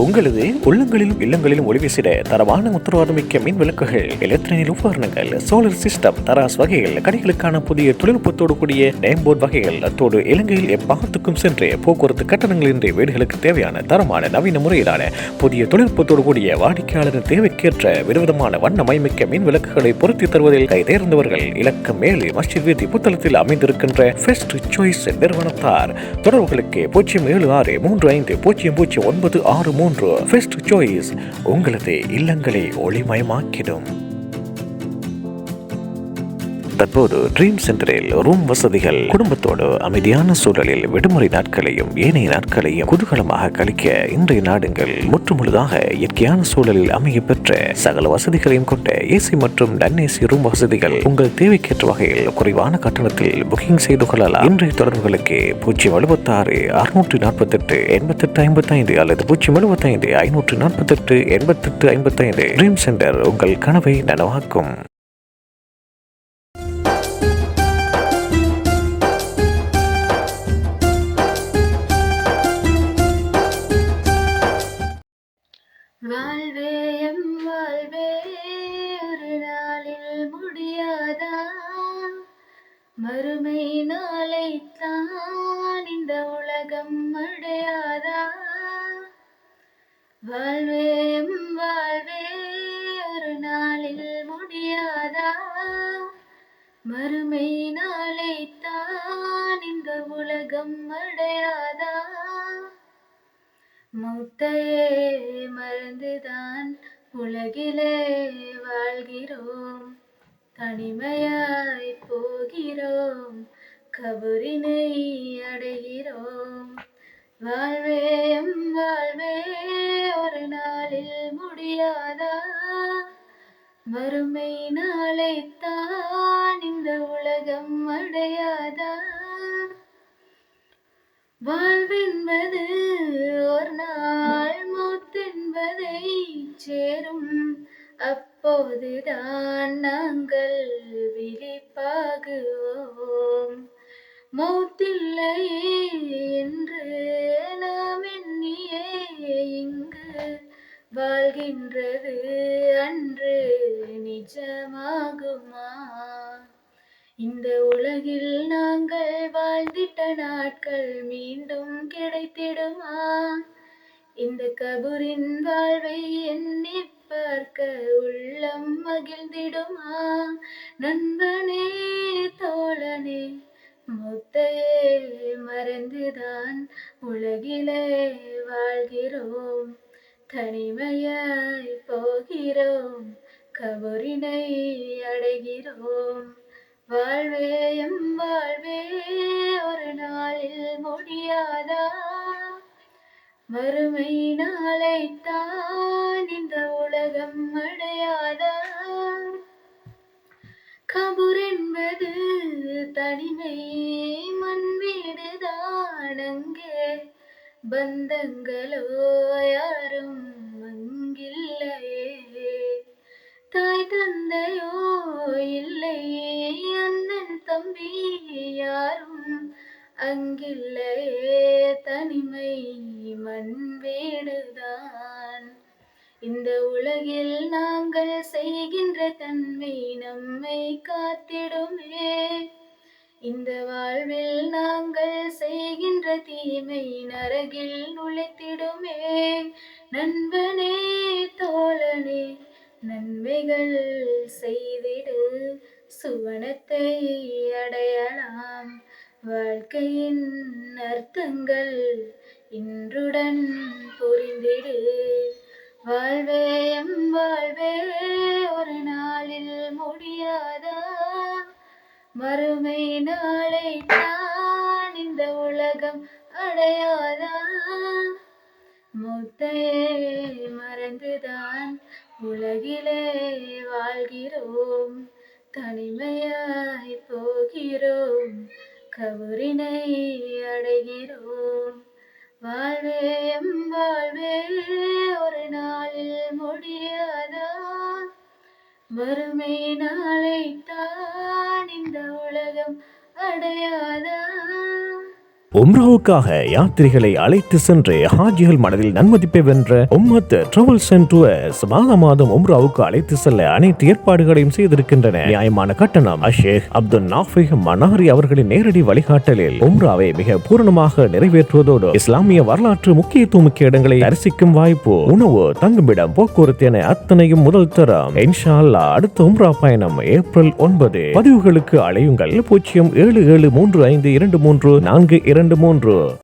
உங்களது உள்ளங்களிலும் இல்லங்களிலும் ஒளிவீசிட தரமான உத்தரவாதமிக்க மின் விளக்குகள் எலக்ட்ரானிக் உபகரணங்கள் சோலார் சிஸ்டம் தராஸ் வகைகள் கடைகளுக்கான புதிய தொழில்நுட்பத்தோடு கூடிய நேம்போர்ட் வகைகள் அத்தோடு இலங்கையில் எப்பாகத்துக்கும் சென்று போக்குவரத்து கட்டணங்களின்றி வீடுகளுக்கு தேவையான தரமான நவீன முறையிலான புதிய தொழில்நுட்பத்தோடு கூடிய வாடிக்கையாளரின் தேவைக்கேற்ற விதவிதமான வண்ணமயமிக்க மின் விளக்குகளை பொருத்தி தருவதில் கைதேர்ந்தவர்கள் இலக்கு மேலே மஸ்ஜித் வீதி புத்தளத்தில் அமைந்திருக்கின்ற ஃபெஸ்ட் சாய்ஸ் நிறுவனத்தார். தொடர்புகளுக்கு பூஜ்ஜியம் ஏழு ஆறு மூன்று ஐந்து பூஜ்ஜியம் பூஜ்ஜியம் ஒன்பது ஆறு மூன்று பெஸ்ட் சாய்ஸ் உங்களது இல்லங்களை ஒளிமயமாக்கிடும். தற்போது ட்ரீம் சென்டரில் ரூம் வசதிகள் குடும்பத்தோடு அமைதியான சூழலில் விடுமுறை நாட்களையும் ஏனைய நாட்களையும் குதூகலமாக கழிக்க இன்றைய நாடுங்கள் முற்றுமுழுதாக இயற்கையான சூழலில் அமைய பெற்ற சகல வசதிகளையும் கொண்ட ஏசி மற்றும் நன் ஏசி ரூம் வசதிகள் உங்கள் தேவைக்கேற்ற வகையில் குறைவான கட்டணத்தில் புக்கிங் செய்து கொள்ளலாம். இன்றைய தொடர்புகளுக்கு பூஜ்ஜியம் எழுபத்தாறு அறுநூற்றி நாற்பத்தெட்டு எண்பத்தெட்டு ஐம்பத்தைந்து அல்லது பூஜ்ஜியம் எழுபத்தைந்து ஐநூற்றி நாற்பத்தெட்டு எண்பத்தெட்டு ஐம்பத்தைந்து. ட்ரீம் சென்டர் உங்கள் கனவை நனவாக்கும். மறுமை நாளை தான் இந்த உலகம் அடையாதா? வாழ்வே வாழ்வே ஒரு நாளில் முடியாதா? மறுமை நாளை தான் இந்த உலகம் அடையாதா? மூத்தையே மறந்துதான் உலகிலே வாழ்கிறோம். தனிமையாய் போகிறோம் கபரினை அடைகிறோம். வாழ்வேம் வாழ்வே ஒரு நாளில் முடியாதா? மறுமை நாளைத்தான் இந்த உலகம் அடையாதா? வாழ்வென்பது ஒரு நாள் அப்போதுதான் நாங்கள் விழிப்பாகுவோம். மௌத்தில்லையே என்று நாம் எண்ணியே இங்கு வாழ்கின்றது அன்று நிஜமாகுமா? இந்த உலகில் நாங்கள் வாழ்ந்திட்ட நாட்கள் மீண்டும் கிடைத்திடுமா? இந்த கபூரின் வாழ்வை எண்ணி பார்க்க உள்ளம் மகிழ்ந்திடுமா? நண்பனே தோழனே முத்தையே மறந்துதான் உலகிலே வாழ்கிறோம். தனிமையாய் போகிறோம் கபரினை அடைகிறோம். வாழ்வே எம் வாழ்வே ஒரு நாளில் முடியாதா? மறுமை நாளைத்தான் இந்த அடையாதா கபூர் என்பது தனிமை. மண் வீடுதான் அங்கே பந்தங்களோ யாரும் அங்கில்லையே. தாய் தந்தையோ இல்லையே. அண்ணன் தம்பி யாரும் அங்கில்லையே. தனிமை மண் வீடுதான் இந்த உலகில் நாங்கள் செய்கின்ற தன்மை நம்மை காத்திடுமே. இந்த வாழ்வில் நாங்கள் செய்கின்ற தீமை நரகில் நுழைத்திடுமே. நண்பனே தோழனே நன்மைகள் செய்திடு. சுவனத்தை அடையலாம். வாழ்க்கையின் அர்த்தங்கள் இன்றுடன் புரிந்திடு. வாழ்வே எம் வாழ்வே ஒரு நாளில் முடியாதா? மறுமை நாளை தான் இந்த உலகம் அடையாதா? முத்தையே மறந்துதான் உலகிலே வாழ்கிறோம். தனிமையாய் போகிறோம் கபரினை அடைகிறோம். வாழ்வே வாழ்வே மறுமை நாளைத்தான் இந்த உலகம் அடையாதா? உம்ராவுக்காக யாத்திரிகளை அழைத்து சென்று ஹாஜிகள் மனதில் நன்மதிப்பை வென்ற உம்மத் டிராவல்ஸ் அண்ட் டூர்ஸ் மாத மாதம் உம்ராவுக்கு அழைத்து செல்ல அனைத்து ஏற்பாடுகளையும் செய்திருக்கின்றன. நியாயமான கட்டணம். அஷேக் அப்துல் நாஃபிக் மனாரி அவர்களின் நேரடி வழிகாட்டலில் உம்ராவை மிக பூரணமாக நிறைவேற்றுவதோடு இஸ்லாமிய வரலாற்று முக்கியத்துவம் மிக்க இடங்களை தரிசிக்கும் வாய்ப்பு உணவு தங்குமிடம் போக்குவரத்து என அத்தனையும் முதல் தரம். இன்ஷா அல்லாஹ் அடுத்த உம்ரா பயணம் ஏப்ரல் ஒன்பது. பதிவுகளுக்கு அழையுங்கள். பூஜ்ஜியம் ஏழு ஏழு மூன்று ஐந்து இரண்டு மூன்று நான்கு இரண்டு இரண்டு மூன்று.